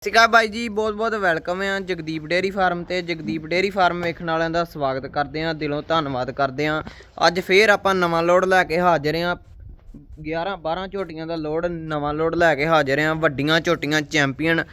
ਸਤਿ ਸ਼੍ਰੀ ਅਕਾਲ ਬਾਈ ਜੀ, ਬਹੁਤ ਬਹੁਤ ਵੈਲਕਮ ਆ ਜਗਦੀਪ ਡੇਅਰੀ ਫਾਰਮ ਤੇ। ਜਗਦੀਪ ਡੇਅਰੀ ਫਾਰਮ ਵੇਖਣ ਵਾਲਿਆਂ ਦਾ ਸਵਾਗਤ ਕਰਦੇ ਆ, ਦਿਲੋਂ ਧੰਨਵਾਦ ਕਰਦੇ ਆ। ਅੱਜ ਫੇਰ ਆਪਾਂ ਨਵਾਂ ਲੋਡ ਲੈ ਕੇ ਹਾਜ਼ਰ ਆ। 11 12 ਝੋਟੀਆਂ ਦਾ ਲੋਡ, ਨਵਾਂ ਲੋਡ ਲੈ ਕੇ ਹਾਜ਼ਰ ਆ। ਵੱਡੀਆਂ ਝੋਟੀਆਂ ਚੈਂਪੀਅਨ,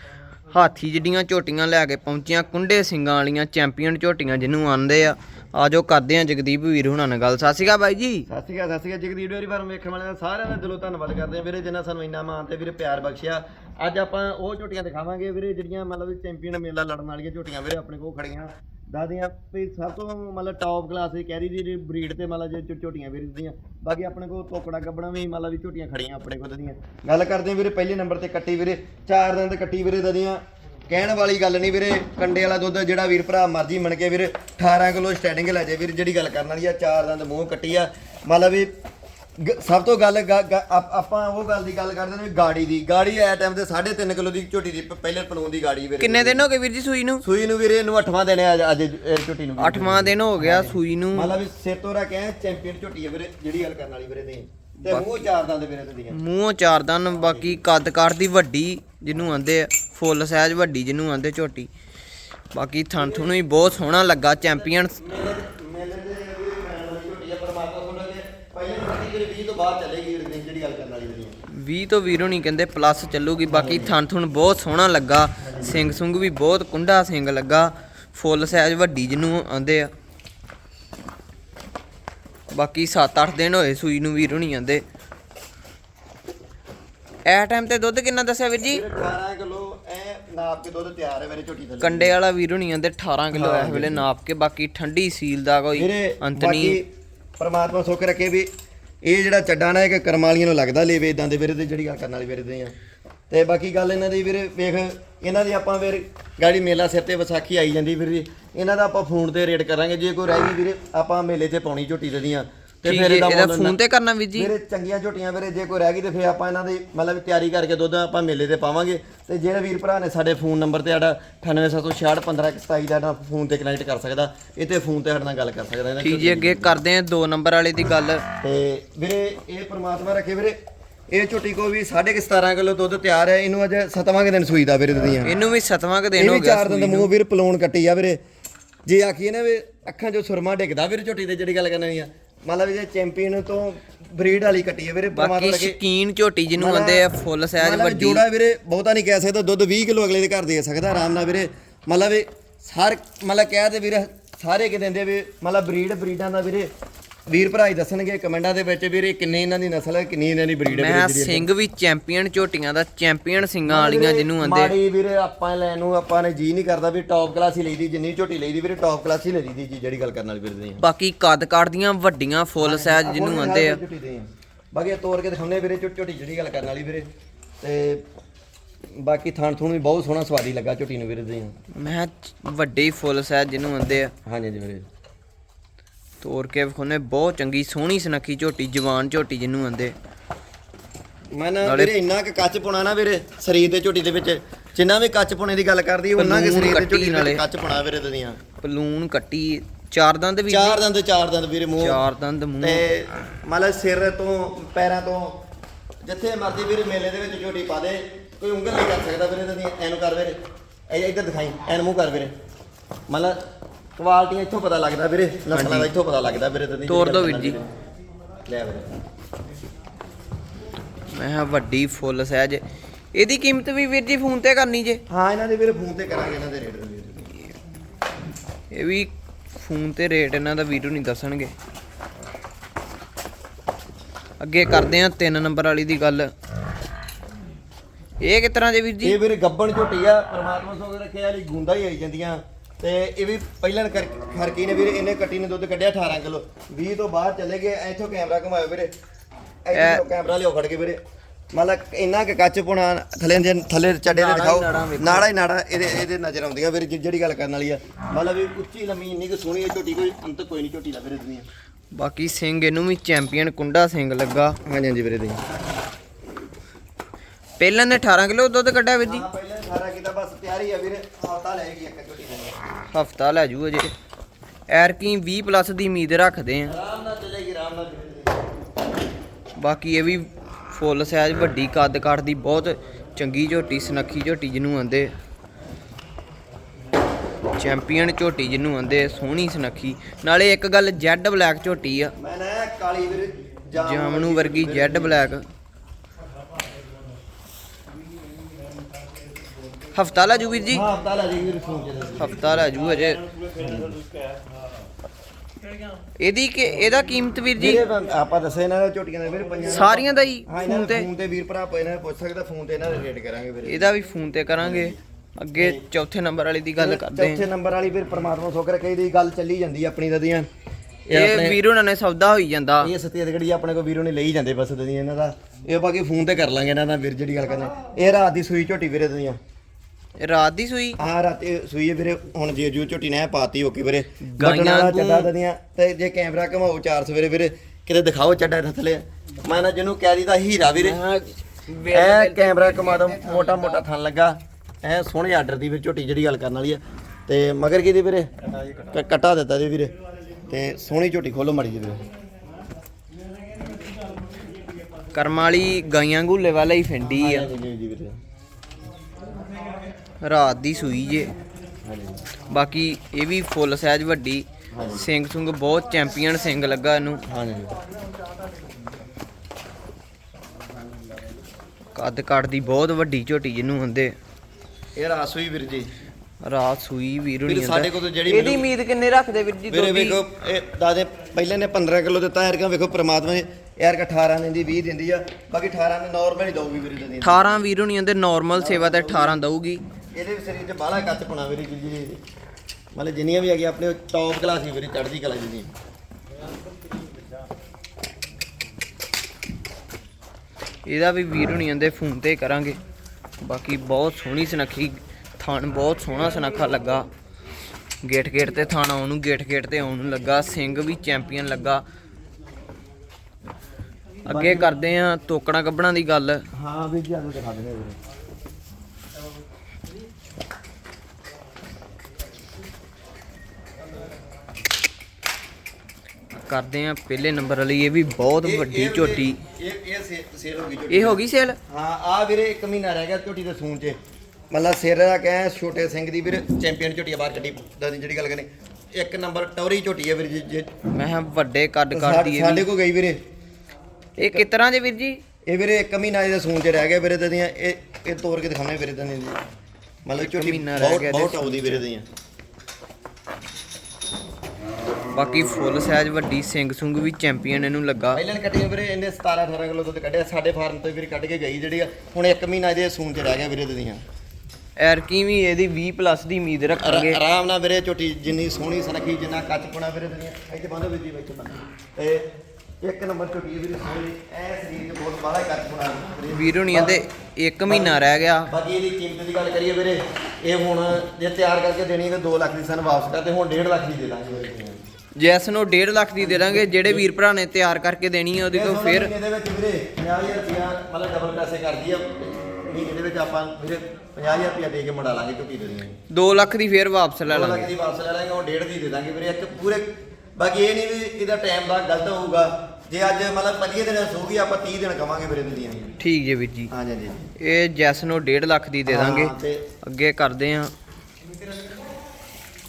ਹਾਥੀ ਜਿਹੜੀਆਂ ਝੋਟੀਆਂ ਲੈ ਕੇ ਪਹੁੰਚੀਆਂ ਕੁੰਡੇ ਸਿੰਘਾਂ ਵਾਲੀਆਂ ਚੈਂਪੀਅਨ ਝੋਟੀਆਂ ਜਿਹਨੂੰ ਆਂਦੇ ਆ। ਆਜੋ ਕਰਦੇ ਆ ਜਗਦੀਪ ਵੀਰ ਹੁਣਾਂ ਨਾਲ ਗੱਲ। ਸਤਿ ਸ਼੍ਰੀ ਅਕਾਲ ਬਾਈ ਜੀ। ਸਤਿ ਸ਼੍ਰੀ ਅਕਾਲ, ਸਤਿ ਸ਼੍ਰੀ ਅਕਾਲ। ਜਗਦੀਪ ਡੇਅਰੀ ਫਾਰਮ ਵੇਖਣ ਵਾਲਿਆਂ ਦਾ ਸਾਰਿਆਂ ਦਾ ਦਿਲੋਂ ਧੰਨਵਾਦ ਕਰਦੇ ਹਾਂ ਵੀਰੇ, ਜਿਨ੍ਹਾਂ ਸਾਨੂੰ ਇੰਨਾ ਮਾਣ ਤੇ ਵੀਰੇ ਪਿਆਰ ਬਖਸ਼ਿਆ। ਅੱਜ ਆਪਾਂ ਉਹ ਝੋਟੀਆਂ ਦਿਖਾਵਾਂਗੇ ਵੀਰੇ, ਜਿਹੜੀਆਂ ਮਤਲਬ ਚੈਂਪੀਅਨ ਮੇਲਾ ਲੜਨ ਵਾਲੀਆਂ ਝੋਟੀਆਂ ਵੀਰੇ, ਆਪਣੇ ਕੋਲ ਖੜੀਆਂ। ਦਾਦੀਆਂ ਵੀ ਸਭ ਤੋਂ ਮਤਲਬ ਟੌਪ ਕਲਾਸ ਦੀ ਕਹਿ ਦੀ ਬਰੀਡ ਤੇ ਮਤਲਬ ਜੇ ਝੋਟੀਆਂ ਵੀਰੇ ਦੀਆਂ ਬਾਕੀ ਆਪਣੇ ਕੋਲ ਤੋਕੜਾ ਗੱਬਣਾ ਵੀ ਮਤਲਬ ਵੀ ਝੋਟੀਆਂ ਖੜੀਆਂ ਆਪਣੇ ਕੋਲ ਦੀਆਂ ਗੱਲ ਕਰਦੇ ਹਾਂ ਵੀਰੇ, ਪਹਿਲੇ ਨੰਬਰ ਤੇ ਕੱਟੀ ਵੀਰੇ, ਚਾਰ ਦਿਨ ਤੇ ਕੱਟੀ ਵੀਰੇ ਦਦੀਆਂ ਕਹਿਣ ਵਾਲੀ ਗੱਲ ਨਹੀਂ ਵੀਰੇ ਕੰਡੇ ਵਾਲਾ ਦੁੱਧ ਜਿਹੜਾ ਵੀਰ ਭਰਾ ਮਰਜ਼ੀ ਮਣ ਕੇ ਵੀਰੇ 18 ਕਿਲੋ ਸਟੈਂਡਿੰਗ ਲੈ ਜੇ ਵੀਰ ਜਿਹੜੀ ਗੱਲ ਕਰਨ ਵਾਲੀ ਆ ਚਾਰ ਦੰਦ ਮੂੰਹ ਕੱਟੀ ਆ। ਮਤਲਬ ਵੀ ਗ- ਸਭ ਤੋਂ ਗੱਲ ਗ- ਗ- ਆਪ- ਆਪਾਂ ਉਹ ਗੱਲ ਦੀ ਗੱਲ ਕਰਦੇ ਨੇ ਵੀ ਗਾੜੀ ਦੀ। ਗਾੜੀ ਐ ਟਾਈਮ ਤੇ 3.5 ਕਿਲੋ ਦੀ ਝੋਟੀ ਦੀ ਪ- ਪਹਿਲੇ ਪਲੂਨ ਦੀ ਗਾੜੀ ਵੀਰੇ। ਕਿੰਨੇ ਦਿਨ ਹੋ ਗਏ ਵੀਰ ਜੀ ਸੂਈ ਨੂੰ? ਸੂਈ ਨੂੰ ਵੀਰੇ ਇਹਨੂੰ ਅੱਠਵਾਂ ਦਿਨ ਹੈ ਅੱਜ ਅੱਜ ਇਹ ਝੋਟੀ ਨੂੰ ਵੀਰੇ। ਅੱਠਵਾਂ ਦਿਨ ਹੋ ਗਿਆ ਸੂਈ ਨੂੰ। ਮਤਲਬ ਵੀ ਸਿਰ ਤੋਂ ਰਾ ਕਹੇ ਚੈਂਪੀਅਨ ਝੋਟੀ ਹੈ ਵੀਰੇ ਜਿਹੜੀ ਗੱਲ ਕਰਨ ਵਾਲੀ ਵੀਰੇ ਤੇ ਤੇ ਮੂੰਹ ਚਾਰ ਦੰਦ ਵੀਰੇ ਤੇ ਦੀਆਂ। ਮੂੰਹੋਂ ਚਾਰ ਦਨ ਬਾਕੀ ਕੱਦ ਕਾਰ ਦੀ ਵੱਡੀ ਜਿਹਨੂੰ ਆਂਦੇ ਆ ਫੁੱਲ ਸਾਈਜ਼ ਵੱਡੀ ਜਿਹਨੂੰ ਆਂਦੇ ਝੋਟੀ। ਬਾਕੀ ਥਣ ਥੁਣ ਵੀ ਬਹੁਤ ਸੋਹਣਾ ਲੱਗਾ ਚੈਂਪੀਅਨ। ਮੇਲੇ ਮੇਲੇ ਦੇ ਵੀ ਫੈਨ ਵਾਲੀ ਝੋਟੀ ਆ ਪਰਮਾਤਮਾ ਕੋਲ ਦੇ। ਪਹਿਲੇ ਕੱਟੀ ਵੀਰੇ 20 ਤੋਂ ਬਾਅਦ ਚੱਲੇਗੀ ਵੀਰੇ ਜਿਹੜੀ ਗੱਲ ਕਰਨ ਵਾਲੀ ਵੀਰੇ 20 ਤੋਂ ਵੀਰੋ ਨਹੀਂ ਕਹਿੰਦੇ ਪਲੱਸ ਚੱਲੂਗੀ। ਬਾਕੀ ਥਣ ਥੁਣ ਬਹੁਤ ਸੋਹਣਾ ਲੱਗਾ। ਸਿੰਘ ਸੁੰਗ ਵੀ ਬਹੁਤ ਕੁੰਡਾ ਸਿੰਘ ਲੱਗਾ। ਫੁੱਲ ਸਾਈਜ਼ ਵੱਡੀ ਜਿਹਨੂੰ ਆਂਦੇ ਆ। ਬਾਕੀ 7-8 ਦਿਨ ਹੋਏ ਸੂਈ ਨੂੰ ਵੀਰੋ ਨਹੀਂ ਆਂਦੇ ਐ ਟਾਈਮ ਤੇ ਦੁੱਧ ਕਿੰਨਾ ਦੱਸਿਆ ਵੀਰ ਜੀ? ਵੀਰੇ 18 ਕਿਲੋ ਐ ਨਾਪ ਕੇ ਦੁੱਧ ਤਿਆਰ ਹੈ ਮੇਰੇ ਝੋਟੀ ਥੱਲੇ। ਕੰਡੇ ਵਾਲਾ ਵੀਰੋ ਨਹੀਂ ਆਂਦੇ 18 ਕਿਲੋ ਇਸ ਵੇਲੇ ਨਾਪ ਕੇ ਬਾਕੀ ਠੰਡੀ ਸੀਲ ਦਾ ਕੋਈ ਵੀਰੇ ਅੰਤ ਨਹੀਂ। ਪ੍ਰਮਾਤਮਾ ਸੁੱਖ ਰੱਖੇ ਵੀ ਇਹ ਜਿਹੜਾ ਚੱਡਾ ਨਾ ਇੱਕ ਕਰਮ ਵਾਲੀਆਂ ਨੂੰ ਲੱਗਦਾ ਲੇਵੇ ਇਦਾਂ ਦੇ ਵੀਰੇ ਤੇ ਜਿਹੜੀ ਗੱਲ ਕਰਨ ਵਾਲੀ ਵੀਰੇ ਤੇ ਆ। ਤੇ ਬਾਕੀ ਗੱਲ ਇਹਨਾਂ ਦੀ ਵੀਰੇ ਵੇਖ ਇਹਨਾਂ ਦੀ ਆਪਾਂ ਵੀਰ ਗਾੜੀ ਮੇਲਾ ਸਿਰ ਤੇ ਵਿਸਾਖੀ ਆਈ ਜਾਂਦੀ ਜੀ। ਇਹਨਾਂ ਦਾ ਆਪਾਂ ਫੋਨ ਤੇ ਰੇਟ ਕਰਾਂਗੇ ਜੇ ਕੋਈ ਰਹਿ ਗਈ ਵੀਰੇ ਆਪਾਂ ਮੇਲੇ ਤੇ ਪਾਉਣੀ ਝੋਟੀ ਦੇ ਦੀਆਂ ਤੇ ਠੀਕ ਫਿਰ ਇਹਦਾ ਇਹਦਾ ਮੁੱਲ ਫੋਨ ਤੇ ਕਰਨਾ ਵੀਰ ਜੀ। ਵੀਰੇ ਚੰਗੀਆਂ ਝੋਟੀਆਂ ਵੀਰੇ ਜੇ ਕੋਈ ਰਹਿ ਗਈ ਤੇ ਫਿਰ ਆਪਾਂ ਇਹਨਾਂ ਦੀ ਮਤਲਬ ਤਿਆਰੀ ਕਰਕੇ ਦੁੱਧ ਆਪਾਂ ਮੇਲੇ ਤੇ ਪਾਵਾਂਗੇ। ਤੇ ਜਿਹੜੇ ਵੀਰ ਭਰਾ ਨੇ ਸਾਡੇ ਫੋਨ ਨੰਬਰ ਤੇ ਸਾਡਾ 9876615127 ਦਾ ਨਾ ਫੋਨ ਤੇ ਕਨੈਕਟ ਕਰ ਸਕਦਾ ਇਹ ਤੇ ਫੋਨ ਤੇ ਸਾਡੇ ਨਾਲ ਗੱਲ ਕਰ ਸਕਦਾ ਇਹਨਾਂ ਠੀਕ ਜੀ ਅੱਗੇ ਕਰਦੇ ਆ 2 ਨੰਬਰ ਵਾਲੇ ਦੀ ਗੱਲ। ਤੇ ਵੀਰੇ ਇਹ ਪ੍ਰਮਾਤਮਾ ਰੱਖੇ ਵੀਰੇ ਇਹ ਝੋਟੀ ਕੋ ਵੀ 17.5 ਕਿਲੋ ਦੁੱਧ ਤਿਆਰ ਹੈ ਇਹਨੂੰ ਅੱਜ ਸਤਵਾਂ ਕੁ ਦਿਨ ਸੂਈ ਦਾ ਵੀਰੇ ਦੀਆਂ। ਇਹਨੂੰ ਵੀ ਸਤਵਾਂ ਕ ਦਿਨ ਇਹ ਹੋ ਵੀ ਗਿਆ ਚਾਰ ਦਿਨ ਦੇ ਮੂੰਹ ਵੀਰ ਪਲੋਣ ਕੱਟੀ ਆ ਵੀਰੇ। ਜੇ ਆਖੀਏ ਨਾ ਵੀ ਅੱਖਾਂ 'ਚੋਂ ਸੁਰਮਾ ਡਿੱਗਦਾ ਵੀਰੇ ਝੋਟੀ ਤੇ ਜਿਹੜੀ ਗੱਲ ਕਰਨੀ ਆ ਮਤਲਬ ਜੇ ਚੈਂਪੀਅਨ ਤੋਂ ਬਰੀਡ ਵਾਲੀ ਕੱਟੀ ਆ ਵੀਰੇ ਬਾਕੀ ਸ਼ਕੀਨ ਝੋਟੀ ਜਿਹਨੂੰ ਆਂਦੇ ਆ ਫੁੱਲ ਸਾਈਜ਼ ਮਤਲਬ ਵੱਡੀ। ਜੋੜਾ ਵੀਰੇ ਬਹੁਤਾ ਨਹੀਂ ਕਹਿ ਸਕਦਾ ਦੁੱਧ 20 ਕਿਲੋ ਅਗਲੇ ਦੇ ਘਰ ਦੇ ਸਕਦਾ ਆਰਾਮ ਨਾਲ ਵੀਰੇ। ਮਤਲਬ ਇਹ ਹਰ ਮਤਲਬ ਕਹਿ ਦੇ ਵੀਰੇ ਸਾਰੇ ਕਿ ਦਿੰਦੇ ਵੀ ਮਤਲਬ ਬਰੀਡ ਬਰੀਡਾਂ ਦਾ ਵੀਰੇ ਵੀਰ ਭਰਾ ਹੀ ਦੱਸਣਗੇ ਕਮੈਂਟਾਂ ਦੇ ਵਿੱਚ ਵੀਰੇ ਕਿੰਨੀ ਇਹਨਾਂ ਦੀ ਨਸਲ ਹੈ ਕਿੰਨੀ ਇਹਨਾਂ ਦੀ ਬਰੀਡ ਹੈ ਮੈਂ ਵੀਰੇ ਸਿੰਘ ਵੀ ਚੈਂਪੀਅਨ ਝੋਟੀਆਂ ਦਾ ਚੈਂਪੀਅਨ ਸਿੰਘਾਂ ਵਾਲੀਆਂ ਜਿਹਨੂੰ ਆਂਦੇ। ਮਾੜੀ ਵੀਰੇ ਆਪਾਂ ਲੈਣ ਨੂੰ ਆਪਾਂ ਨੇ ਜੀ ਨਹੀਂ ਕਰਦਾ ਵੀ ਟੌਪ ਕਲਾਸ ਹੀ ਲਈਦੀ ਜਿੰਨੀ ਝੋਟੀ ਲਈਦੀ ਵੀਰੇ ਟੌਪ ਕਲਾਸ ਹੀ ਲਈਦੀ ਜੀ ਜਿਹੜੀ ਗੱਲ ਕਰਨ ਵਾਲੀ ਵੀਰੇ ਦੀ। ਬਾਕੀ ਕੱਦ ਕਾੜਦੀਆਂ ਵੱਡੀਆਂ ਫੁੱਲ ਸਾਈਜ਼ ਜਿਹਨੂੰ ਆਂਦੇ ਆ। ਝੋਟੀ ਦੇ ਆ। ਬਾਕੀ ਇਹ ਤੋੜ ਕੇ ਦਿਖਾਉਂਦੇ ਵੀਰੇ ਝੋ- ਝੋਟੀ ਜਿਹੜੀ ਗੱਲ ਕਰਨ ਵਾਲੀ ਵੀਰੇ। ਤੇ ਬਾਕੀ ਥਾਣ ਥੂਣ ਵੀ ਬਹੁਤ ਸੋਹਣਾ ਸਵਾਦੀ ਲੱਗਾ ਝੋਟੀ ਨੂੰ ਵੀਰੇ ਦੀ। ਮੈਂ ਵੱਡੇ ਫੁੱਲ ਸਾਈਜ਼ ਜਿਹਨੂੰ ਆਂਦੇ ਆ। ਹਾਂਜੀ ਜੀ ਵੀਰੇ। ਤੋੜ ਕੇ ਵਿਖਾਉਨੇ ਬਹੁਤ ਚੰਗੀ ਸੋਹਣੀ ਸੁਨੱਖੀ ਝੋਟੀ ਜਵਾਨ ਝੋਟੀ ਜਿਹਨੂੰ ਆਂਦੇ ਮੈਂ ਨਾ ਵੀਰੇ ਇੰਨਾ ਕਿ ਕੱਚ ਪੁਣਾ ਨਾ ਵੀਰੇ ਸਰੀਰ ਦੇ ਝੋਟੀ ਦੇ ਵਿੱਚ। ਜਿੰਨਾ ਵੀ ਕੱਚ ਪੁਣੇ ਦੀ ਗੱਲ ਕਰਦੀ ਉਹਨਾਂ ਕਿ ਸਰੀਰ ਦੇ ਕੱਟੀ ਝੋਟੀ ਦੇ ਨਾਲੇ। ਵਿੱਚ ਕੱਚ ਪੁਣਾ ਵੀਰੇ ਦੀਆਂ ਪਲੂਨ ਕੱਟੀ ਚਾਰ ਦੰਦ ਵੀ ਚਾਰ ਦੰਦ ਚਾਰ ਦੰਦ ਵੀਰੇ ਮੂੰਹ। ਚਾਰ ਦੰਦ ਮੂੰਹ। ਤੇ ਮਤਲਬ ਸਿਰ ਤੋਂ ਪੈਰਾਂ ਤੋਂ ਜਿੱਥੇ ਮਰਜ਼ੀ ਵੀਰੇ ਮੇਲੇ ਦੇ ਵਿੱਚ ਝੋਟੀ ਪਾ ਦੇ। ਕੋਈ ਉਂਗਲ ਨਹੀਂ ਕਰ ਸਕਦਾ ਵੀਰੇ ਤੇ ਐਨੂੰ ਕਰ ਵੀਰੇ। ਇਹ ਇੱਧਰ ਦਿਖਾਈ ਐਨ ਮੂੰਹ ਕਰ ਵੀਰੇ। ਮਤਲਬ ਕੁਆਲਟੀਆਂ ਇੱਥੋਂ ਪਤਾ ਲੱਗਦਾ ਵੀਰੇ ਨਸਲਾਂ ਦਾ ਇੱਥੋਂ ਪਤਾ ਲੱਗਦਾ ਵੀਰੇ ਤੇ ਤੋੜ ਦਿਓ ਵੀਰ ਜੀ। ਲੈ ਵੀਰੇ। ਮੈਂ ਕਿਹਾ ਵੱਡੀ ਫੁੱਲ ਸਾਈਜ਼ ਇਹਦੀ ਕੀਮਤ ਵੀ ਵੀਰ ਜੀ ਫੋਨ ਤੇ ਕਰਨੀ ਜੇ। ਹਾਂ ਇਹਨਾਂ ਦੇ ਵੀਰੇ ਫੋਨ ਤੇ ਕਰਾਂਗੇ ਇਹਨਾਂ ਦੇ ਰੇਟ ਵੀਰੇ ਇਹ ਵੀ ਫੋਨ ਤੇ ਰੇਟ ਇਹਨਾਂ ਦਾ ਵੀਡੀਓ ਨਹੀਂ ਦੱਸਣਗੇ। ਅੱਗੇ ਕਰਦੇ ਆ 3 ਨੰਬਰ ਵਾਲੀ ਦੀ ਗੱਲ। ਇਹ ਕਿਸ ਤਰ੍ਹਾਂ ਦੇ ਵੀਰ ਜੀ? ਇਹ ਵੀਰੇ ਗੱਬਣ ਝੋਟੀ ਆ ਪਰਮਾਤਮਾ ਸੋਗ ਰੱਖਿਆ ਵਾਲੀ ਗੁੰਦਾ ਹੀ ਆਈ ਜਾਂਦੀਆਂ। ਤੇ ਇਹ ਵੀ ਪਹਿਲਾਂ ਕਰ ਖਰਕੀ ਨੇ ਵੀਰੇ ਇਹਨੇ ਕੱਟੀ ਨੇ ਦੁੱਧ ਕੱਢਿਆ 18 ਕਿਲੋ। 20 ਤੋਂ ਬਾਹਰ ਚਲੇ ਗਏ ਇੱਥੋਂ ਕੈਮਰਾ ਘੁਮਾਇਓ ਵੀਰੇ। ਇੱਥੋਂ ਕੈਮਰਾ ਲਿਓ ਫੜ ਕੇ ਵੀਰੇ। ਮਤਲਬ ਇੰਨਾ ਕਿ ਕੱਚ ਪੁਣਾ ਥੱਲੇ ਦੇ ਥੱਲੇ ਚੱਡੇ ਦੇ ਦਿਖਾਓ। ਨਾੜਾਂ ਹੀ ਨਾੜਾ ਇਹਦੇ ਇਹਦੇ ਨਜ਼ਰ ਆਉਂਦੀਆਂ ਵੀਰੇ ਜਿਹੜੀ ਗੱਲ ਕਰਨ ਵਾਲੀ ਆ। ਮਤਲਬ ਵੀ ਉੱਚੀ ਲੰਮੀ ਇੰਨੀ ਕਿ ਸੋਹਣੀ ਹੈ ਝੋਟੀ ਕੋਈ ਅੰਤ ਕੋਈ ਨਹੀਂ ਝੋਟੀ ਦਾ ਵੀਰੇ ਦੁਨੀਆ। ਬਾਕੀ ਸਿੰਘ ਇਹਨੂੰ ਵੀ ਚੈਂਪੀਅਨ ਕੁੰਡਾ ਸਿੰਘ ਲੱਗਾ। ਹਾਂਜੀ ਹਾਂਜੀ ਵੀਰੇ ਦੀ ਪਹਿਲਾਂ ਨੇ 18 ਕਿਲੋ ਦੁੱਧ ਕੱਢਿਆ ਵੀਰ ਜੀ ਪਹਿਲਾਂ ਸਾਰਾ ਕੀਤਾ ਬਸ ਤਿਆਰੀ ਆ ਵੀਰੇ ਹਫਤਾ ਲੈਗੀ ਇੱਕ। ਝੋਟੀ ਦੇ ਹਫਤਾ ਲੈ ਜੂ ਅਜੇ। ਐਰਕੀ 20 ਪਲੱਸ ਦੀ ਉਮੀਦ ਰੱਖਦੇ ਆ। ਆਰਾਮ ਨਾਲ ਚੱਲੇਗੀ ਆਰਾਮ ਨਾਲ ਵੀਰੇ ਦੀ। ਬਾਕੀ ਇਹ ਵੀ ਫੁੱਲ ਸਾਈਜ਼ ਵੱਡੀ ਕੱਦ ਕਾਠ ਦੀ ਬਹੁਤ ਚੰਗੀ ਝੋਟੀ ਸਨੱਖੀ ਝੋਟੀ ਜਿਹਨੂੰ ਆਂਦੇ। ਚੈਂਪੀਅਨ ਝੋਟੀ ਜਿਹਨੂੰ ਆਂਦੇ ਸੋਹਣੀ ਸਨੱਖੀ। ਨਾਲੇ ਇੱਕ ਗੱਲ ਜੈਡ ਬਲੈਕ ਝੋਟੀ ਆ। ਮੈਂ ਨਾ ਕਾਲੀ ਵੀਰ ਜਾਮਨੂ ਵਰਗੀ ਜੈਡ ਬਲੈਕ ਹਫਤਾ ਲਾ ਜੂ ਵੀਰ ਜੀ। ਹਾਂ ਹਫਤਾ ਲੈ ਜੀ ਵੀਰ ਫੋਨ ਚ ਹਫਤਾ ਲੈ ਜੂ ਅਜੇ ਇਹਦੀ ਕਿ ਇਹਦਾ ਕੀਮਤ ਵੀਰ ਜੀ? ਆਪਾਂ ਦੱਸੇ ਇਹਨਾਂ ਦੇ ਝੋਟੀਆਂ ਦੇ ਵੀਰ ਪੰਜਾਂ ਸਾਰੀਆਂ ਦਾ ਹੀ ਫੋਨ ਤੇ। ਫੋਨ ਤੇ ਵੀਰ ਭਰਾ ਇਹਨਾਂ ਨੂੰ ਪੁੱਛ ਸਕਦਾ ਫੋਨ ਤੇ ਇਹਨਾਂ ਦੇ ਰੇਟ ਕਰਾਂਗੇ ਵੀਰੇ। ਇਹਦਾ ਵੀ ਫੋਨ ਤੇ ਕਰਾਂਗੇ। ਅੱਗੇ ਚੌਥੇ ਨੰਬਰ ਵਾਲੀ ਦੀ ਗੱਲ ਕਰਦੇ ਚੌਥੇ ਹਾਂ ਨੰਬਰ ਵਾਲੀ ਵੀਰ ਪਰਮਾਤਮਾ ਸੁੱਖ ਰੱਖੇ ਦੀ ਗੱਲ ਚੱਲੀ ਜਾਂਦੀ ਆਪਣੀ ਦਦੀਆਂ। ਇਹ ਵੀਰ ਉਹਨਾਂ ਨੇ ਸੌਦਾ ਹੋਈ ਜਾਂਦਾ। ਇਹ ਸਤੇਜਗੜੀ ਆਪਣੇ ਕੋ ਵੀਰੋ ਨੇ ਲਈ ਜਾਂਦੇ ਬਸ ਦਦੀਆਂ ਇਹਨਾਂ ਦਾ। ਇਹ ਬਾਕੀ ਫੋਨ ਤੇ ਕਰ ਲਾਂਗੇ ਇਹਨਾਂ ਦਾ ਵੀਰ ਜਿਹੜੀ ਗੱਲ ਕਰਨੇ। ਇਹ ਰਾਤ ਦੀ ਸੂਈ ਝੋਟੀ ਵੀਰੇ ਦਦੀਆਂ। ਰਾਤ ਦੀ ਸੂਈ? ਆ ਰਾਤੀ ਸੂਈ ਹੈ ਵੀਰੇ ਹੁਣ ਜੇ ਜੂ ਝੋਟੀ ਨੇ ਪਾਤੀ ਓਕੇ ਵੀਰੇ। ਗਾਈਆਂ ਦਾ ਚੱਡਾ ਦਦੀਆਂ ਤੇ ਜੇ ਕੈਮਰਾ ਘਮਾਓ ਚਾਰ ਸਵੇਰੇ ਵੀਰੇ ਕਿਤੇ ਦਿਖਾਓ ਚੱਡਾ ਥੱਲੇ। ਮੈਂ ਨਾ ਜਿਹਨੂੰ ਕਹਿ ਦੀਦਾ ਹੀਰਾ ਵੀਰੇ। ਇਹ ਕੈਮਰਾ ਘਮਾ ਦੋ ਮੋਟਾ ਮੋਟਾ ਥਣ ਲੱਗਾ। ਐ ਸੋਹਣੇ ਆਰਡਰ ਦੀ ਵੀਰ ਝੋਟੀ ਜਿਹੜੀ ਗੱਲ ਕਰਨ ਵਾਲੀ ਆ। ਤੇ ਮਗਰ ਕੀ ਦੀ ਵੀਰੇ? ਕੱਟਾ ਦਿੱਤਾ ਜੀ ਵੀਰੇ। ਤੇ ਸੋਹਣੀ ਝੋਟੀ ਖੋਲੋ ਮੜੀ ਜੀ ਵੀਰੇ। ਕਰਮ ਵਾਲੀ ਗਾਈਆਂ ਗੁੱਲੇ ਵਾਲਾ ਹੀ ਫੈਂਡੀ ਆ। ਜੀ ਜੀ ਜੀ ਵੀਰੇ। ਰਾਤ ਦੀ ਸੂਈ ਜੇ। ਹਾਂਜੀ। ਬਾਕੀ ਇਹ ਵੀ ਫੁੱਲ ਸਾਈਜ਼ ਵੱਡੀ। ਸਿੰਘ ਸੁੰਗ ਬਹੁਤ ਚੈਂਪੀਅਨ ਸਿੰਘ ਲੱਗਾ ਇਹਨੂੰ। ਹਾਂਜੀ। ਕੱਦ ਕੱਟ ਦੀ ਬਹੁਤ ਵੱਡੀ ਝੋਟੀ ਜਿਹਨੂੰ ਹੁੰਦੇ। ਇਹ ਰਾਸੂਈ ਵੀਰ ਜੀ। ਰਾਤ ਸੂਈ ਵੀਰ ਵੀਰ ਹੁਣੀ ਸਾਡੇ ਕੋਲ ਤਾਂ ਜਿਹੜੀ ਇਹਦੀ ਉਮੀਦ ਕਿੰਨੇ ਰੱਖਦੇ ਵੀਰ ਜੀ ਵੀਰੇ ਦੀ? ਵੇਖੋ ਇਹ ਦਾਦੇ ਪਹਿਲੇ ਨੇ 15 ਕਿਲੋ ਦਿੱਤਾ ਯਾਰ ਕਿ ਵੇਖੋ ਪ੍ਰਮਾਤਮਾ ਨੇ। ਯਾਰ ਕਿ 18 ਦਿੰਦੀ 20 ਦਿੰਦੀ ਆ। ਬਾਕੀ 18 ਨੇ ਨਾਰਮਲ ਹੀ ਦਊਗੀ ਵੀਰੇ ਦਿੰਦੀ। 18 ਵੀਰ ਹੁਣੀ ਦੇ ਨਾਰਮਲ ਸੇਵਾ ਤੇ 18 ਦਊਗੀ। ਇਹਦੇ ਵੀ ਸਰੀਰ 'ਚ ਬਾਹਲਾ ਕੱਚ ਪਣਾ ਵੀਰੇ ਜੀ ਜੀ ਮਤਲਬ ਜਿੰਨੀਆਂ ਵੀ ਹੈਗੀਆਂ ਆਪਣੇ ਟੌਪ ਕਲਾਸ ਹੀ ਵੀਰੇ ਚੜ੍ਹਦੀ ਕਲਾ ਜੀ ਇਹਦਾ ਵੀ ਵੀਰ ਹੁਣੀ ਦੇ ਫੋਨ ਤੇ ਕਰਾਂਗੇ। ਬਾਕੀ ਬਹੁਤ ਸੋਹਣੀ ਸੁਨੱਖੀ ਥਣ ਬਹੁਤ ਸੋਹਣਾ ਸੁਨੱਖਾ ਲੱਗਾ। ਗੇਟ ਗੇਟ ਤੇ ਥਣ ਆਉਣ ਨੂੰ ਗੇਟ ਗੇਟ ਤੇ ਆਉਣ ਨੂੰ ਲੱਗਾ। ਸਿੰਘ ਵੀ ਚੈਂਪੀਅਨ ਲੱਗਾ। ਅੱਗੇ ਕਰਦੇ ਆ ਤੋਕਣਾ ਕੱਢਣਾ ਦੀ ਗੱਲ। ਹਾਂ ਵੀਰ ਜੀ ਆਨੂੰ ਦਿਖਾ ਦਿੰਦੇ ਵੀਰੇ। ਕਰਦੇ ਆ ਪਹਿਲੇ ਨੰਬਰ ਵਾਲੀ ਇਹ ਵੀ ਬਹੁਤ ਵੱਡੀ ਝੋਟੀ। ਇਹ ਇਹ ਸੇ- ਸੇਲ ਹੋ ਗਈ ਝੋਟੀ। ਇਹ ਹੋ ਗਈ ਸੇਲ? ਹਾਂ ਆ ਵੀਰੇ 1 ਮਹੀਨਾ ਰਹਿ ਗਿਆ ਝੋਟੀ ਦੇ ਸੂਣ 'ਚ। ਮਤਲਬ ਸਿਰ ਦਾ ਕਹਿ ਛੋਟੇ ਸਿੰਘ ਦੀ ਵੀਰ ਚੈਂਪੀਅਨ ਝੋਟੀ ਆ ਬਾਹਰ ਕੱਢੀ ਦਾਦੀ ਜਿਹੜੀ ਗੱਲ ਕਰਨੀ। ਇੱਕ ਨੰਬਰ ਟੌਰੀ ਝੋਟੀ ਹੈ ਵੀਰ ਜੀ ਮੈਂ ਕਿਹਾ ਵੱਡੇ ਕੱਦ ਕੱਢਦੀ ਇਹ ਸਾਡੇ ਕੋਲ ਗਈ ਵੀਰੇ। ਇਹ ਕਿਸ ਤਰ੍ਹਾਂ ਦੇ ਵੀਰ ਜੀ? ਇਹ ਵੀਰੇ ਇੱਕ ਮਹੀਨਾ ਇਹਦੇ ਸੂਣ 'ਚ ਰਹਿ ਗਿਆ ਵੀਰੇ ਦਦੀਆਂ ਇਹ ਇਹ ਤੋੜ ਕੇ ਦਿਖਾਉਣੇ ਵੀਰੇ ਦਦੀਆਂ ਦੀ ਮਤਲਬ ਝੋਟੀ ਮਹੀਨਾ ਰਹਿ ਬਹੁਤ ਬਹੁਤ ਆਉਦੀ ਵੀਰੇ ਦੀਆਂ ਬਾਕੀ ਫੁੱਲ ਸਾਈਜ਼ ਵੱਡੀ ਸਿੰਘ ਸੁੰਗ ਵੀ ਚੈਂਪੀਅਨ ਇਹਨੂੰ ਲੱਗਾ। ਪਹਿਲਾਂ ਕੱਟੀਆਂ ਵੀਰੇ ਇਹਨੇ 17 18 ਕਿਲੋ ਦੁੱਧ ਕੱਢਿਆ ਸਾਡੇ ਫਾਰਮ ਤੋਂ ਵੀਰੇ ਕੱਢ ਕੇ ਗਈ ਜਿਹੜੀ ਆ। ਹੁਣ ਇੱਕ ਮਹੀਨਾ ਇਹਦੇ ਸੂਣ 'ਚ ਰਹਿ ਗਿਆ ਵੀਰੇ ਦਦੀਆਂ ਐਰਕੀ ਵੀ ਇਹਦੀ 20 ਪਲੱਸ ਦੀ ਉਮੀਦ ਰੱਖਾਂਗੇ। ਆਰਾਮ ਨਾਲ ਵੀਰੇ ਝੋਟੀ ਜਿੰਨੀ ਸੋਹਣੀ ਸੁਨੱਖੀ ਜਿੰਨਾ ਕੱਚ ਪੁਣਾ ਵੀਰੇ ਦਦੀਆਂ ਇੱਥੇ ਬੰਦੋ ਜੀ ਵਿੱਚ ਤੇ ਇੱਕ ਨੰਬਰ ਝੋਟੀ ਵੀਰੇ ਸੋਹਣੀ ਐ ਸਰੀਰ 'ਚ ਬਹੁਤ ਬਾਹਲਾ ਕੱਚ ਪੁਣਾ ਵੀਰੇ। ਹੁਣੀਆਂ ਦੇ 1 ਮਹੀਨਾ ਰਹਿ ਗਿਆ। ਬਾਕੀ ਇਹਦੀ ਕੀਮਤ ਦੀ ਗੱਲ ਕਰੀਏ ਵੀਰੇ ਇਹ ਹੁਣ ਜੇ ਤਿਆਰ ਕਰਕੇ ਦੇਣੀ ਤਾਂ 2 ਲੱਖ ਦੀ ਸਾਨੂੰ ਵਾਪਸ ਕਰ ਤੇ ਹੁਣ 1.5 ਲੱਖ ਦੀ ਦੇ ਦਾਂਗੇ ਵੀਰੇ। ਜੈਸ ਨੂੰ 1.5 ਲੱਖ ਦੀ ਦੇ ਦਾਂਗੇ ਜਿਹੜੇ ਵੀਰ ਭਰਾ ਨੇ ਤਿਆਰ ਕਰਕੇ ਦੇਣੀ ਹੈ ਉਹਦੇ ਕੋਲ ਫਿਰ। ਇਹਦੇ ਵਿੱਚ ਵੀਰੇ 50000 ਰੁਪਿਆ ਮਤਲਬ ਡਬਲ ਪੈਸੇ ਕਰਦੀ ਆ ਮਹੀਨੇ ਦੇ ਵਿੱਚ ਆਪਾਂ ਵੀਰੇ 50000 ਰੁਪਿਆ ਦੇ ਕੇ ਮੁੜਾ ਲਾਂਗੇ ਝੁੱਟੀ ਦੇ ਦੀਆਂ 2 ਲੱਖ ਦੀ ਫਿਰ ਵਾਪਸ ਲੈ 2 ਲੱਖ ਲਾਂਗੇ। ਦੀ ਵਾਪਸ ਲੈ ਲਾਂਗੇ ਉਹ ਡੇਢ ਦੀ ਦੇ ਦਾਂਗੇ ਵੀਰੇ। ਇੱਕ ਪੂਰੇ ਬਾਕੀ ਇਹ ਨਹੀਂ ਵੀ ਇਹਦਾ ਟਾਈਮ ਦਾ ਗਲਤ ਹੋਊਗਾ। ਜੇ ਅੱਜ ਮਤਲਬ 25 ਦਿਨ ਸੂਗੀ ਆਪਾਂ 30 ਦਿਨ ਕਵਾਂਗੇ ਵੀਰੇ ਦੀਆਂ ਠੀਕ ਜੇ ਵੀਰ ਜੀ। ਹਾਂਜੀ ਹਾਂਜੀ। ਇਹ ਜੈਸ ਨੂੰ 1.5 ਲੱਖ ਦੀ ਦੇ ਦਾਂਗੇ। ਤੇ ਅੱਗੇ ਕਰਦੇ ਆ।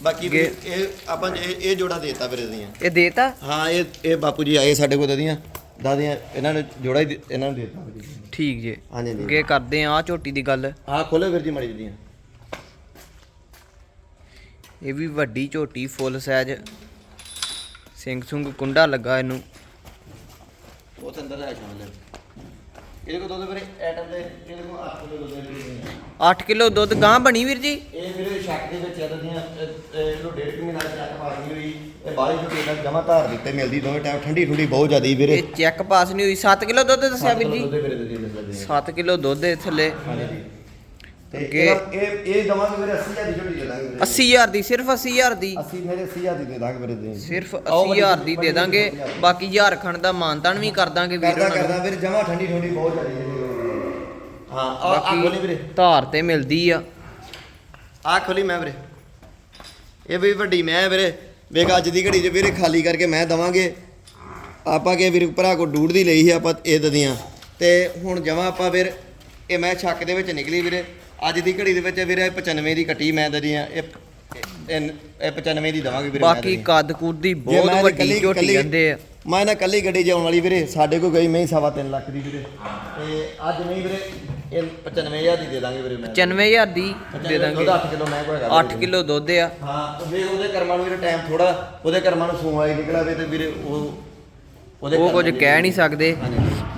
ਬਾਕੀ ਇਹ ਆਪਾਂ ਇਹ ਇਹ ਜੋੜਾ ਦੇਤਾ ਵੀਰੇ ਦੀਆਂ। ਇਹ ਦੇਤਾ? ਹਾਂ ਇਹ ਇਹ ਬਾਪੂ ਜੀ ਆਏ ਸਾਡੇ ਕੋਲ ਦਦੀਆਂ ਦਾਦੀਆਂ ਇਹਨਾਂ ਨੇ ਜੋੜਾ ਹੀ ਦੇ- ਇਹਨਾਂ ਨੂੰ ਦੇਤਾ ਵੀਰੇ ਠੀਕ ਜੇ। ਹਾਂਜੀ ਜੀ ਅੱਗੇ ਕਰਦੇ ਆ ਆ ਝੋਟੀ ਦੀ ਗੱਲ। ਹਾਂ ਖੋਲੋ ਵੀਰ ਜੀ ਮੜੀ ਦੀਆਂ। ਇਹ ਵੀ ਵੱਡੀ ਝੋਟੀ ਫੁੱਲ ਸਾਈਜ਼। ਸਿੰਘ ਸੁੰਗ ਕੁੰਡਾ ਲੱਗਾ ਇਹਨੂੰ। ਉਹ ਤਾਂ ਅੰਦਰ ਹੈ ਸ਼ਾਮਲ ਇਹਦੇ ਕੋਲ ਦੁੱਧ ਵੀਰੇ ਐਟਮ ਦੇ ਇਹਦੇ ਕੋਲ 8 ਕਿਲੋ ਦੁੱਧ ਹੈ ਵੀਰੇ। 8 ਕਿਲੋ ਦੁੱਧ ਗਾਂ ਬਣੀ ਵੀਰ ਜੀ? ਇਹ ਵੀਰੇ ਸ਼ੱਕ ਦੇ ਵਿੱਚ ਇਹਦੀਆਂ ਇਹਨੂੰ ਡੇਢ ਕੁ ਮਹੀਨਾ ਚੱਕ ਪਾਣੀ ਹੋਈ ਇਹ ਬਾਹਲੀ ਝੁੱਟੀ ਦਾ ਜਮਾ ਧਾਰ ਦਿੱਤੇ ਮਿਲਦੀ ਦੋਵੇਂ ਟਾਈਮ ਠੰਡੀ ਠੁੰਡੀ ਬਹੁਤ ਜ਼ਿਆਦੀ ਵੀਰੇ। ਇਹ ਚੈੱਕ ਪਾਸ ਨਹੀਂ ਹੋਈ। 7 ਕਿਲੋ ਦੁੱਧ ਦੱਸਿਆ ਵੀਰ ਜੀ? ਦੁੱਧ ਵੀਰੇ ਦੇ ਦੇ ਦਿੰਦੇ 7 ਕਿਲੋ ਦੁੱਧ ਦੇ ਥੱਲੇ। ਤੇ ਅੱਗੇ- ਇਹਦਾ- ਇਹ ਇਹ ਦਵਾਂਗੇ ਵੀਰੇ 80000 ਦੀ ਝੁੱਟੀ ਦੇ ਦਾਂਗੇ ਵੀਰੇ। 80000 ਦੀ ਸਿਰਫ 80000 ਦੀ। 80 ਮੇਰੇ 80000 ਦੀ ਦੇ ਦਾਂਗੇ ਵੀਰੇ ਦੇ। ਸਿਰਫ 80000 ਦੀ ਦੇ ਦਾਂਗੇ। ਬਾਕੀ ਝਾਰਖੰਡ ਦਾ ਮਾਨਤਾਨ ਵੀ ਕਰ ਦਾਂਗੇ ਵੀਰ ਕਰਦਾ ਹੋਣਾਂ ਨੂੰ। ਕਰਦਾ ਵੀਰੇ ਜਮਾ ਠੰਡੀ ਠੁੰਡੀ ਬਹੁਤ ਜ਼ਿਆਦੀ ਹੈ। ਹਾਂ ਆ ਆ ਖੋਲੀ ਵੀਰੇ। ਧਾਰ ਤੇ ਮਿਲਦੀ ਆ। ਆ ਖੋਲੀ ਮੈਂ ਵੀਰੇ। ਇਹ ਵੀ ਵੱਡੀ ਮੈਂ ਵੀਰੇ। ਵੇਖ ਅੱਜ ਦੀ ਘੜੀ 'ਚ ਵੀਰੇ ਖਾਲੀ ਕਰਕੇ ਮੈਂ ਦਵਾਂਗੇ। ਆਪਾਂ ਕੇ ਵੀਰ ਭਰਾ ਕੋ ਡੂੜ ਦੀ ਲਈ ਸੀ ਆਪਾਂ ਇਹ ਦਦੀਆਂ। ਤੇ ਹੁਣ ਜਮਾ ਆਪਾਂ ਵੀਰ ਇਹ ਮੈਂ ਛੱਕ ਦੇ ਵਿੱਚ ਨਿਕਲੀ ਵੀਰੇ। ਅੱਜ ਦੀ ਘੜੀ ਦੇ ਵਿੱਚ ਵੀਰੇ 95 ਦੀ ਕੱਟੀ ਮੈਂ ਦਦੀ ਆ ਇਹ ਇਹ ਇਹ 95 ਦੀ ਦਵਾਂਗੇ ਵੀਰੇ ਬਾਕੀ। ਕੱਦ ਕੁੱਦ ਦੀ ਬਹੁਤ ਵੱਡੀ ਝੋਟੀ ਕਹਿੰਦੇ ਆ। ਮੈਂ ਨਾ ਕੱਲੀ ਗੱਡੀ 'ਚ ਆਉਣ ਵਾਲੀ ਵੀਰੇ। ਸਾਡੇ ਕੋਲ ਗਈ ਮੈਂ ਸਵਾ ਤਿੰਨ ਲੱਖ ਦੀ ਵੀਰੇ। ਤੇ ਅੱਜ ਨਹੀਂ ਵੀਰੇ। ਇਹ 95000 ਦੀ ਦੇ ਦਾਂਗੇ ਵੀਰੇ ਮੈਂ। 95000 ਦੀ ਦੇ ਦਾਂਗੇ। 8 ਕਿਲੋ ਮੈਂ ਕੋਈ 8 ਕਿਲੋ ਦੁੱਧ ਆ। ਹਾਂ ਤੇ ਵੀਰੇ ਉਹਦੇ ਕਰਮਾਂ ਨੂੰ ਵੀਰੇ ਟਾਈਮ ਥੋੜਾ ਉਹਦੇ ਕਰਮਾਂ ਨੂੰ ਸੂਆ ਹੀ ਨਿਕਲਾ ਵੇ ਤੇ ਵੀਰੇ ਉਹ ਉਹਦੇ ਉਹ ਕੁਝ ਕਹਿ ਨਹੀਂ ਸਕਦੇ।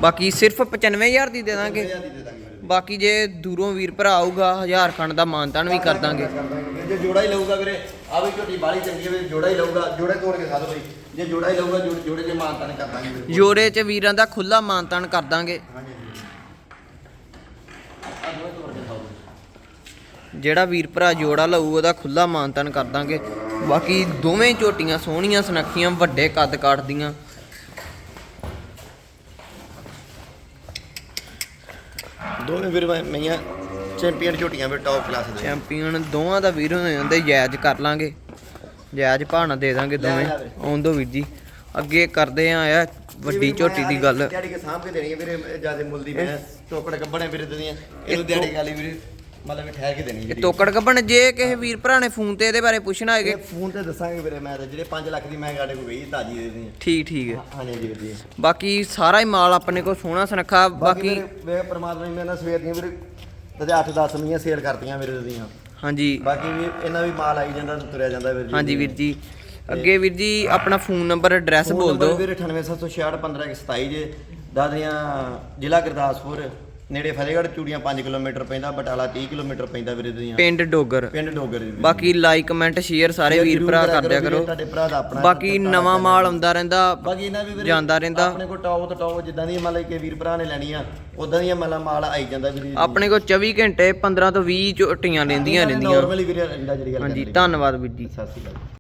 ਬਾਕੀ ਸਿਰਫ 95000 ਦੀ ਦੇ ਦਾਂਗੇ। 95000 ਦੀ ਦੇ ਦਾਂਗੇ ਵੀਰੇ। ਬਾਕੀ ਜੇ ਦੂਰੋਂ ਵੀਰ ਭਰਾ ਆਊਗਾ ਹਜ਼ਾਰ ਖੰਡ ਦਾ ਮਾਨਤਾਨ ਵੀ ਕਰ ਦਾਂਗੇ। ਜੇ ਜੋੜਾ ਹੀ ਲਊਗਾ ਵੀਰੇ ਆ ਵੀ ਝੋਟੀ ਬਾਲੀ ਚੰਗੀ ਹੈ ਜੋੜਾ ਹੀ ਲਊਗਾ ਜੋੜੇ ਤੋੜ ਕੇ ਖਾ ਦੋ ਬਈ। ਜੇ ਜੋੜਾ ਹੀ ਲਊਗਾ ਜੋੜੇ ਦੇ ਮਾਨਤਾ ਨੇ ਕਰ ਦਾਂਗੇ ਜੋੜੇ 'ਚ ਵੀਰਾਂ ਦਾ ਖੁੱਲਾ ਮਾਨਤਾਨ ਕਰ ਦਾਂਗੇ। ਹਾਂਜੀ ਆ ਦੋਵੇਂ ਤੋੜ ਕੇ ਖਾਓ ਜਿਹੜਾ ਵੀਰ ਭਰਾ ਜੋੜਾ ਲਊ ਉਹਦਾ ਖੁੱਲਾ ਮਾਨਤਾਨ ਕਰ ਦਾਂਗੇ। ਬਾਕੀ ਦੋਵੇਂ ਝੋਟੀਆਂ ਸੋਹਣੀਆਂ ਸੁਨੱਖੀਆਂ ਵੱਡੇ ਕੱਦ ਕਾਟਦੀਆਂ ਦੋਵੇਂ ਵੀਰੇ ਮੈਂ- ਮਈਆਂ ਚੈਂਪੀਅਨ ਝੋਟੀਆਂ ਵੀ ਟੌਪ ਕਲਾਸ ਦੇ। ਚੈਂਪੀਅਨ ਦੋਵਾਂ ਦਾ ਵੀਰ ਹੋਏ ਹੁੰਦੇ ਜਾਇਜ਼ ਕਰ ਲਾਂਗੇ। ਜਾਇਜ਼ ਭਾਣਾ ਦੇ ਦਾਂਗੇ ਦੋਵੇਂ। ਆਉਣ ਦੋ ਵੀਰ ਜੀ। ਅੱਗੇ ਕਰਦੇ ਆ ਆ ਵੱਡੀ ਝੋਟੀ ਦੀ ਗੱਲ। ਦਿਹਾੜੀ ਕੇ ਕੇ ਦੇਣੀ ਹੈ ਵੀਰੇ ਜ਼ਿਆਦਾ ਮੁੱਲ ਦੀ ਮੈਂ ਟੋਕੜ ਕੱਢਣੇ ਵੀਰੇ ਦੀਆਂ। ਇਹਨੂੰ ਦਿਹਾੜੀ ਗਾਲੀ ਵੀਰੇ। ਮਤਲਬ ਵੀ ਠਹਿਰ ਕੇ ਦੇਣੀ ਜਿਹੜੀ ਤੋਕੜ ਕੱਢਣ ਜੇ ਕਿਸੇ ਵੀਰ ਭਰਾ ਨੇ ਫੋਨ ਤੇ ਇਹਦੇ ਬਾਰੇ ਪੁੱਛਣਾ ਹੈਗੇ ਇਹ ਫੋਨ ਤੇ ਦੱਸਾਂਗੇ ਵੀਰੇ ਮੈਂ ਤਾਂ ਜਿਹੜੇ 5 ਲੱਖ ਦੀ ਮੈਂ ਗਾੜੇ ਕੋ ਗਈ ਤਾਜੀ ਦੇ ਦੀਆਂ ਠੀਕ ਠੀਕ ਹੈ। ਹਾਂਜੀ ਜੀ। ਵੀਰੇ ਬਾਕੀ ਸਾਰਾ ਹੀ ਮਾਲ ਆਪਣੇ ਕੋਲ ਸੋਹਣਾ ਸੁਨੱਖਾ ਬਾਕੀ ਬਾਕੀ ਵੇ ਪਰਮਾਤਮਾ ਨੇ ਮੇਰੇ ਨਾਲ ਸਵੇਰ ਦੀਆਂ ਵੀਰੇ ਤੇ 8 10 ਮੀਆਂ ਸੇਲ ਕਰਤੀਆਂ ਵੀਰੇ ਦੀਆਂ। ਹਾਂਜੀ। ਬਾਕੀ ਵੀ ਇਹਨਾਂ ਵੀ ਮਾਲ ਆਈ ਜਾਂਦਾ ਤੁਰਿਆ ਜਾਂਦਾ ਵੀਰ ਜੀ। ਹਾਂਜੀ ਵੀਰ ਜੀ। ਅੱਗੇ ਵੀਰ ਜੀ ਆਪਣਾ ਫੋਨ ਨੰਬਰ ਐਡਰੈਸ ਬੋਲ ਦਿਓ। ਵੀਰੇ 98766 15127 ਜੇ ਦਾਦਰੀਆਂ ਜ਼ਿਲ੍ਹਾ ਗੁਰਦਾਸਪੁਰ। ਨੇੜੇ ਫਤਿਹਗੜ੍ਹ ਚੂੜੀਆਂ 5 ਕਿਲੋਮੀਟਰ ਪੈਂਦਾ ਬਟਾਲਾ 30 ਕਿਲੋਮੀਟਰ ਪੈਂਦਾ ਵੀਰੇ ਦੀਆਂ। ਪਿੰਡ ਡੋਗਰ। ਪਿੰਡ ਡੋਗਰ ਜੀ ਵੀਰੇ। ਬਾਕੀ ਲਾਈਕ ਕਮੈਂਟ ਸ਼ੇਅਰ ਸਾਰੇ ਵੀਰ ਜ਼ਰੂਰ ਭਰਾ ਕਰਿਆ ਕਰ ਦਿਆ ਵੀਰੇ, ਕਰੋ। ਤੁਹਾਡੇ ਭਰਾ ਦਾ ਆਪਣਾ ਬਾਕੀ ਨਵਾਂ ਮਾਲ ਆਉਂਦਾ ਰਹਿੰਦਾ ਬਾਕੀ ਇਹਨਾਂ ਵੀ ਵੀਰੇ ਜਾਂਦਾ ਰਹਿੰਦਾ। ਆਪਣੇ ਕੋਲ ਟੌਪ ਤੋਂ ਟੌਪ ਜਿੱਦਾਂ ਦੀ ਮਤਲਬ ਕਿ ਵੀਰ ਭਰਾ ਨੇ ਲੈਣੀ ਆ ਉਦਾਂ ਦੀਆਂ ਮਤਲਬ ਮਾਲ ਆਈ ਜਾਂਦਾ ਵੀਰੇ ਆਪਣੇ ਕੋਲ 24 ਘੰਟੇ 15 ਤੋਂ 20 ਝੋਟੀਆਂ ਲੈਂਦੀਆਂ ਰਹਿੰਦੀਆਂ। ਨਾਰਮਲੀ ਵੀਰੇ ਇੰਦਾ ਜਿਹੜੀ ਗੱਲ ਹਾਂਜੀ। ਧੰਨਵਾਦ ਵੀਰ ਜੀ। ਸਤਿ ਸ਼੍ਰੀ ਅਕਾਲ।